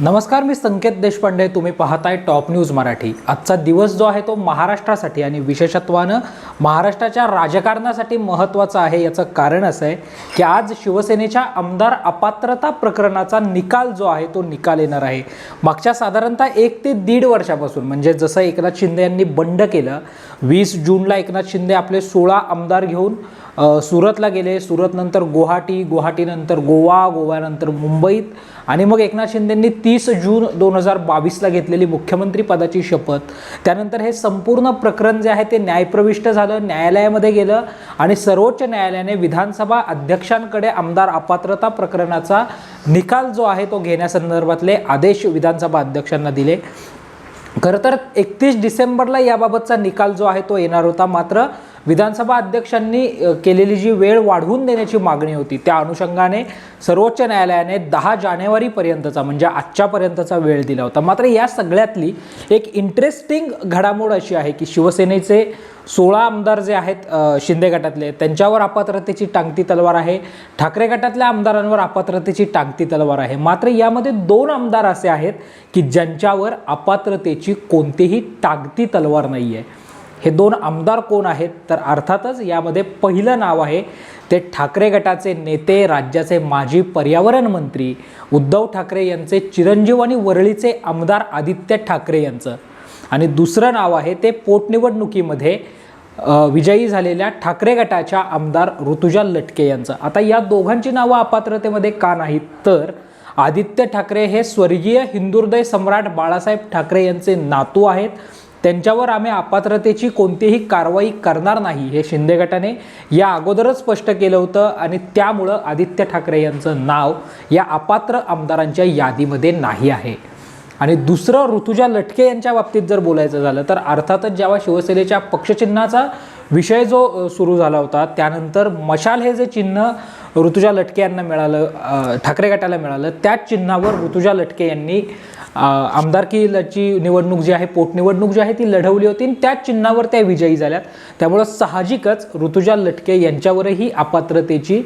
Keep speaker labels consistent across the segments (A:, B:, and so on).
A: नमस्कार मी संकेत देशपांडे. तुम्ही पाहताय टॉप न्यूज मराठी. आजचा दिवस जो आहे तो महाराष्ट्रासाठी आणि विशेषत्वानं महाराष्ट्राच्या राजकारणासाठी महत्त्वाचा आहे याचं कारण असं आहे की आज शिवसेनेच्या आमदार अपात्रता प्रकरणाचा निकाल जो आहे तो निकाल येणार आहे. मागच्या साधारणतः एक ते दीड वर्षापासून म्हणजे जसं एकनाथ शिंदे यांनी बंड केलं वीस जूनला एकनाथ शिंदे आपले सोळा आमदार घेऊन सुरतला गेले. सुरतनंतर गुवाहाटी गुवाहाटीनंतर गोवा गोव्यानंतर मुंबईत आणि मग एकनाथ शिंदेंनी तीस जून दोन हजार बावीसला घेतलेली मुख्यमंत्री पदाची शपथ. त्यानंतर हे संपूर्ण प्रकरण जे आहे ते न्यायप्रविष्ट झालं न्यायालयामध्ये गेलं आणि सर्वोच्च न्यायालयाने विधानसभा अध्यक्षांकडे आमदार अपात्रता प्रकरणाचा निकाल जो आहे तो घेण्यासंदर्भातले आदेश विधानसभा अध्यक्षांना दिले. खरं तर एकतीस डिसेंबरला याबाबतचा निकाल जो आहे तो येणार होता मात्र विधानसभा अध्यक्षांनी केलेली जी वेळ वाढवून देण्याची मागणी होती त्या अनुषंगाने सर्वोच्च न्यायालयाने दहा जानेवारीपर्यंतचा म्हणजे आजच्यापर्यंतचा वेळ दिला होता. मात्र या सगळ्यातली एक इंटरेस्टिंग घडामोड अशी आहे की शिवसेनेचे सोळा आमदार जे आहेत शिंदे गटातले त्यांच्यावर अपात्रतेची टांगती तलवार आहे. ठाकरे गटातल्या आमदारांवर अपात्रतेची टांगती तलवार आहे. मात्र यामध्ये दोन आमदार असे आहेत की ज्यांच्यावर अपात्रतेची कोणतीही टांगती तलवार नाही आहे हे दोन आमदार कोण आहेत? तर अर्थातच यामध्ये पहिलं नाव आहे ते ठाकरे गटाचे नेते राज्याचे माजी पर्यावरण मंत्री उद्धव ठाकरे यांचे चिरंजीव आणि वरळीचे आमदार आदित्य ठाकरे यांचं. आणि दुसरं नाव आहे ते पोटनिवडणुकीमध्ये विजयी झालेल्या ठाकरे गटाच्या आमदार ऋतुजा लटके यांचं. आता या दोघांची नावं अपात्रतेमध्ये का नाहीत? तर आदित्य ठाकरे हे स्वर्गीय हिंदुहृदय सम्राट बाळासाहेब ठाकरे यांचे नातू आहेत. त्यांच्यावर आम्ही अपात्रतेची कोणतीही कारवाई करणार नाही हे शिंदे गटाने या अगोदरच स्पष्ट केलं होतं आणि त्यामुळं आदित्य ठाकरे यांचं नाव या अपात्र आमदारांच्या यादीमध्ये नाही आहे. आणि दुसरं ऋतुजा लटके यांच्या बाबतीत जर बोलायचं झालं तर अर्थातच जेव्हा शिवसेनेच्या पक्षचिन्हाचा विषय जो सुरू झाला होता त्यानंतर मशाल हे जे चिन्ह ऋतुजा लटके यांना मिळालं ठाकरे गटाला मिळालं. त्याच चिन्हावर ऋतुजा लटके यांनी आमदारकीची निवडणूक जी आहे पोटनिवडणूक जी आहे ती लढवली होती आणि त्याच चिन्हावर त्या विजयी झाल्यात. त्यामुळं साहजिकच ऋतुजा लटके यांच्यावरही अपात्रतेची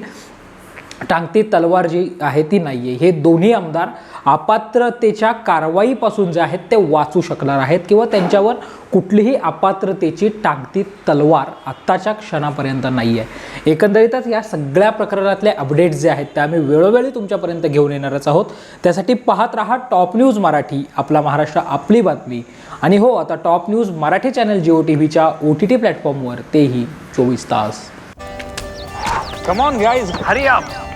A: टांगती तलवार जी आहे ती नाही आहे हे दोन्ही आमदार अपात्रतेच्या कारवाईपासून जे आहेत ते वाचू शकणार आहेत किंवा त्यांच्यावर कुठलीही अपात्रतेची टांगती तलवार आत्ताच्या क्षणापर्यंत नाही आहे एकंदरीतच या सगळ्या प्रकरणातले अपडेट्स जे आहेत ते आम्ही वेळोवेळी तुमच्यापर्यंत घेऊन येणारच आहोत. त्यासाठी पाहत राहा टॉप न्यूज मराठी आपला महाराष्ट्र आपली बातमी. आणि हो आता top news Marathi channel Jio T व्हीच्या ओ टी टी प्लॅटफॉर्मवर. तेही चोवीस तास.
B: कम ऑन गाइस हरी आप